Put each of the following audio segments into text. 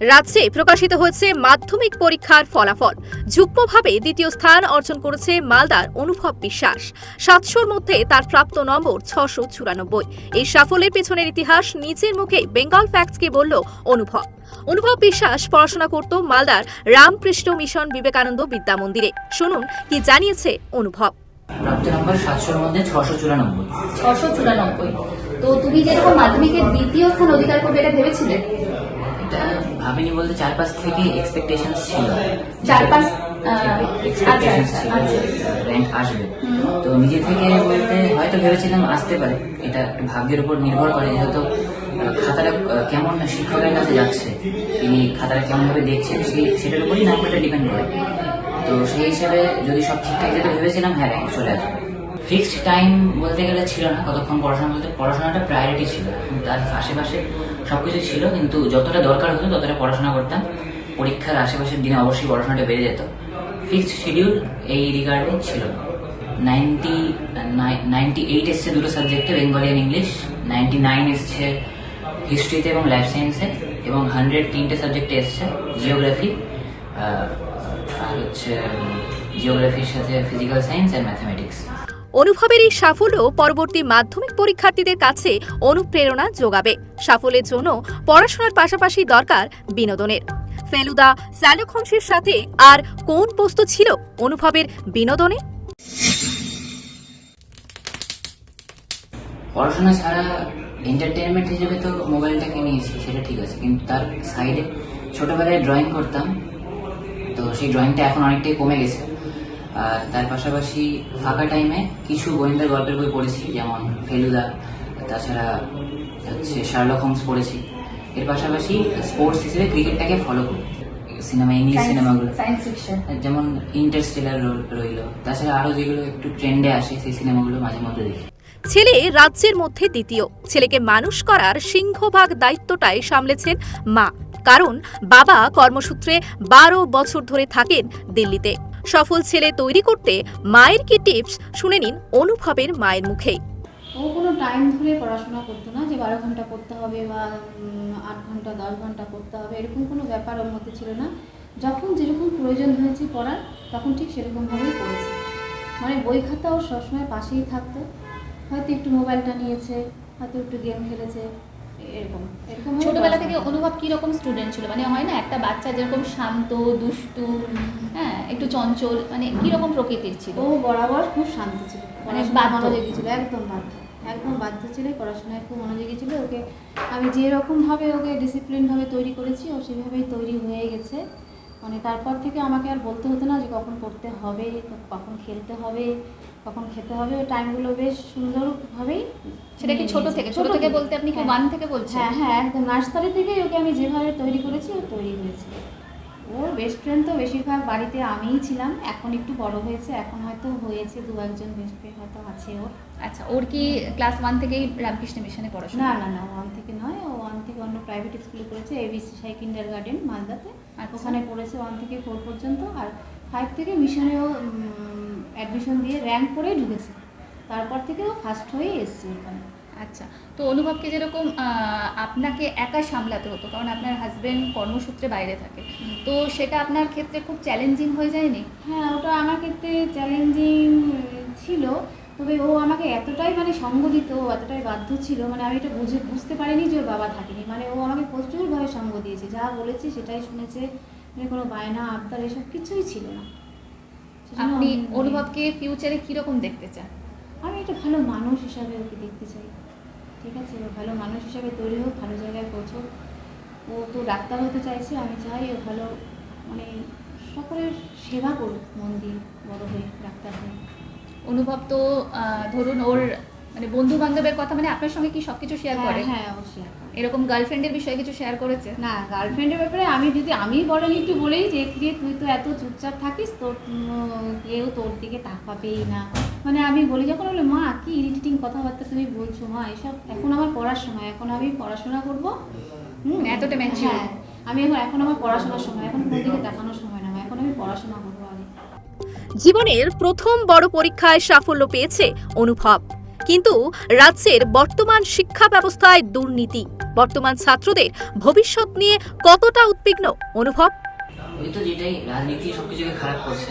রাজ্যে প্রকাশিত হয়েছে মাধ্যমিক পরীক্ষার ফলাফল। যুগ্মভাবে দ্বিতীয় স্থান অর্জন করেছে মালদার অনুভব বিশ্বাস। সাতশোর মধ্যে তার প্রাপ্ত নম্বর ছশো চুরানব্বই। এই সাফল্যের পেছনের ইতিহাস নিজের মুখে বেঙ্গল ফ্যাক্টসকে বলল অনুভব। অনুভব বিশ্বাস পড়াশোনা করত মালদার রামকৃষ্ণ মিশন বিবেকানন্দ বিদ্যা মন্দিরে। শুনুন কি জানিয়েছে অনুভব। প্রাপ্ত নম্বর সাতশোর মধ্যে ছশো চুরানব্বই। ছশো চুরানব্বই। তো তুমি যেরকম মাধ্যমিকের দ্বিতীয় স্থান অধিকার করবে এটা ভেবেছিলে? ভাবিনি বলতে চারপাশ থেকে এক্সপেকটেশন ছিল। চারপাশ, আহ, আচ্ছা, আচ্ছা, র্যাঙ্ক আসবে। তো নিজে থেকে বলতে হয়তো ভেবেছিলাম আসতে পারে। এটা একটু ভাগ্যের উপর নির্ভর করে যেহেতু খাতাটা কেমন শিক্ষকের কাছে যাচ্ছে তিনি খাতাটা কেমন ভাবে দেখছেন সেই সেটার উপরই নাম্বারটা ডিপেন্ড করে। তো সেই হিসেবে যদি সব ঠিকঠাক যেটা ভেবেছিলাম হ্যাঁ র্যাঙ্ক চলে আসবে। ফিক্সড টাইম বলতে গেলে ছিল না কতক্ষণ পড়াশোনা বলতে পড়াশোনাটা প্রায়োরিটি ছিল। তার আশেপাশে সবকিছু ছিল, কিন্তু যতটা দরকার হতো ততটা পড়াশোনা করতাম। পরীক্ষার আশেপাশের দিনে অবশ্যই পড়াশোনাটা বেড়ে যেত। ফিক্সড শিডিউল এই রিগার্ডে ছিল নাইনটি নাইনটি এইট এসছে দুটো সাবজেক্টে Bengali and English ninety nine এসছে হিস্ট্রিতে এবং লাইফ সায়েন্সে এবং হান্ড্রেড তিনটে সাবজেক্টে এসছে জিওগ্রাফি আর হচ্ছে জিওগ্রাফির সাথে ফিজিক্যাল সায়েন্স অ্যান্ড ম্যাথামেটিক্স অনুভবের এই সাফল্য পরবর্তী মাধ্যমিক পরীক্ষার্থীদের কাছে অনুপ্রেরণা যোগাবে। সাফল্যের জন্য পড়াশোনার পাশাপাশি দরকার বিনোদনের। ফেলুদা স্যালোখংসের সাথে আর কোন বস্তু ছিল অনুভবের বিনোদনে? পড়াশোনা ছাড়া এন্টারটেনমেন্ট হিসেবে তো মোবাইলটাকে নিয়েছি সেটা ঠিক আছে। কিন্তু তার সাইডে ছোটবেলায় ড্রয়িং করতাম, তো সেই ড্রয়িংটা এখন অনেকটাই কমে গেছে। আর তার পাশাপাশি ফাঁকা টাইমে কিছু গোয়েন্দা গল্পের বই পড়েছি যেমন ফেলুদা তাছাড়া হচ্ছে শার্লক হোমস পড়েছি। এর পাশাপাশি স্পোর্টস হিসেবে ক্রিকেটটাকে ফলো করি। সিনেমা ইংলিশ সিনেমাগুলো যেমন ইন্টারস্টেলার রইল তাছাড়া আরও যেগুলো একটু ট্রেন্ডে আসে সেই সিনেমাগুলো মাঝে মধ্যে দেখি। ছেলে রাজ্যের মধ্যে দ্বিতীয়। ছেলেকে মানুষ করার সিংহভাগ দায়িত্বটাই সামলেছেন মা। কারণ বাবা কর্মসূত্রে বারো বছর ধরে থাকেন দিল্লিতে। সফল ছেলে তৈরি করতে মায়ের কি টিপস? শুনে নিন অনুভবের মায়ের মুখেই। ও কোনো টাইম ধরে পড়াশোনা করতো না যে বারো ঘণ্টা করতে হবে বা আট ঘণ্টা, দশ ঘণ্টা করতে হবে, এরকম কোনো ব্যাপার ওর মধ্যে ছিল না। যখন যেরকম প্রয়োজন হয়েছে পড়ার, তখন ঠিক সেরকমভাবেই পড়েছে মানে বই খাতা ওর সবসময় পাশেই থাকতো। হয়তো একটু মোবাইলটা নিয়েছে, হয়তো একটু গেম খেলেছে। এরকম। এরকম ছোটবেলা থেকে অনুভব কি রকম স্টুডেন্ট ছিল? মানে হয় না একটা বাচ্চা যেরকম শান্ত দুষ্টু হ্যাঁ একটু চঞ্চল মানে কি রকম প্রকৃতির ছিল? ও বরাবর খুব শান্ত ছিল। মানে মানে বাধ্য। মনোযোগী ছিল একদম বাধ্য। একদম বাধ্য ছিল পড়াশোনায় খুব মনোযোগী ছিল। ওকে আমি যেরকমভাবে ওকে ডিসিপ্লিনভাবে তৈরি করেছি ও সেভাবেই তৈরি হয়ে গেছে। মানে তারপর থেকে আমাকে আর বলতে হতো না যে কখন পড়তে হবে কখন খেলতে হবে। কখন খেতে হবে ওই টাইমগুলো বেশ সুন্দরভাবেই সেটা কি ছোট থেকে? ছোট থেকে বলতে আপনি কি হ্যাঁ। ওয়ান থেকে বলছেন? হ্যাঁ হ্যাঁ একদম। নার্সারি থেকেই ওকে আমি যেভাবে তৈরি করেছি ও তৈরি হয়েছে। ওর বেস্ট ফ্রেন্ড তো বেশিরভাগ বাড়িতে আমিই ছিলাম। এখন একটু বড় হয়েছে এখন হয়তো হয়েছে দু একজন বেস্ট ফ্রেন্ড হয়তো আছে ওর আচ্ছা ওর কি ক্লাস ওয়ান থেকেই রামকৃষ্ণ মিশনে পড়াশোনা? না না না ওয়ান থেকে নয়। ও ওয়ান থেকে অন্য প্রাইভেট স্কুলে পড়েছে এবিসি সাই কিন্ডার গার্ডেন মালদাতে। আর ওখানে পড়েছে ওয়ান থেকে ফোর পর্যন্ত। আর ফাইভ থেকে মিশনেও অ্যাডমিশন দিয়ে র্যাঙ্ক করেই ঢুকেছে। তারপর থেকে ও ফার্স্ট হয়েই এসছে ওখানে আচ্ছা তো অনুভবকে যেরকম আপনাকে একা সামলাতে হতো কারণ আপনার হাজব্যান্ড কর্মসূত্রে বাইরে থাকে তো সেটা আপনার ক্ষেত্রে খুব চ্যালেঞ্জিং হয়ে যায়নি? হ্যাঁ ওটা আমার ক্ষেত্রে চ্যালেঞ্জিং ছিল তবে ও আমাকে এতটাই মানে সঙ্গ দিত ও এতটাই বাধ্য ছিল মানে আমি এটা বুঝে বুঝতে পারিনি যে ওর বাবা থাকেনি। মানে ও আমাকে প্রচুরভাবে সঙ্গ দিয়েছে যা বলেছে সেটাই শুনেছে। মানে কোনো বায়না আবদার এসব কিছুই ছিল না। আপনি অনুভবকে ফিউচারে কীরকম দেখতে চান? আমি একটা ভালো মানুষ হিসাবে ওকে দেখতে চাই। ঠিক আছে ও ভালো মানুষ হিসাবে তৈরি হোক ভালো জায়গায় পৌঁছোক। ও তো ডাক্তার হতে চাইছে আমি চাই ও ভালো মানে সকলের সেবা করুক মন দিয়ে বড় হয়ে ডাক্তার হয়ে। অনুভব তো ধরুন ওর মানে বন্ধু বান্ধবের কথা মানে আপনার সঙ্গে কি সবকিছু শেয়ার হ্যাঁ করে? হ্যাঁ অবশ্যই। এরকম গার্লফ্রেন্ডের বিষয়ে কিছু শেয়ার করেছে? না গার্লফ্রেন্ডের ব্যাপারে আমি যদি আমি বরং একটু বলেই যে কিরে তুই তো এত চুপচাপ থাকিস তোর কেউ তোর দিকে তাকাবেই না। মানে আমি বলি যখন বলে মা কি ইরিটেটিং কথাবার্তা তুমি বলছো মা এসব এখন আমার পড়ার সময় এখন আমি পড়াশোনা করব। হুম, মানে এতটা mature? হ্যাঁ আমি এখন এখন আমার পড়াশোনার সময় এখন কোন দিকে দেখানোর সময় না এখন আমি পড়াশোনা করব আগে। জীবনের প্রথম বড় পরীক্ষায় সাফল্য পেয়েছে অনুভব। কিন্তু রাজ্যের বর্তমান শিক্ষা ব্যবস্থায় দুর্নীতি। বর্তমান ছাত্রদের ভবিষ্যৎ নিয়ে কতটা উদ্বিগ্ন? অনুভব? ওই তো যেটাই রাজনীতি সবকিছুকে খারাপ করছে।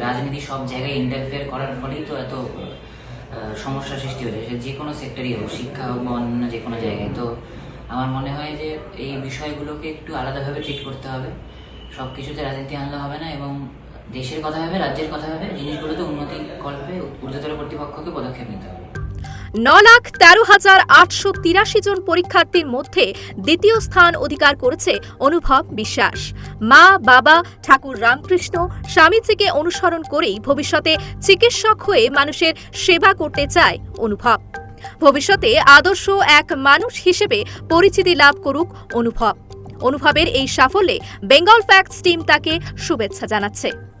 রাজনীতি সব জায়গায় ইন্টারফেয়ার করার ফলেই তো এত আহ, সমস্যার সৃষ্টি হয়েছে। যে কোনো সেক্টরই হোক শিক্ষা হোক বা অন্য যে কোনো জায়গায়। তো আমার মনে হয় যে এই বিষয়গুলোকে একটু আলাদাভাবে ট্রিট করতে হবে। সব কিছুতে রাজনীতি আনলে হবে না এবং দেশের কথা হবে রাজ্যের কথা হবে জিনিসগুলোতে উন্নতি কল্পে ঊর্ধ্বতর কর্তৃপক্ষকে পদক্ষেপ নিতে হবে। ন লাখ তেরো হাজার আটশো তিরাশি জন পরীক্ষার্থীর মধ্যে দ্বিতীয় স্থান অধিকার করেছে অনুভব বিশ্বাস। মা, বাবা, ঠাকুর রামকৃষ্ণ স্বামীজিকে অনুসরণ করেই ভবিষ্যতে চিকিৎসক হয়ে মানুষের সেবা করতে চায় অনুভব। ভবিষ্যতে আদর্শ এক মানুষ হিসেবে পরিচিতি লাভ করুক অনুভব। অনুভবের এই সাফল্যে বেঙ্গল ফ্যাক্টস টিম তাকে শুভেচ্ছা জানাচ্ছে।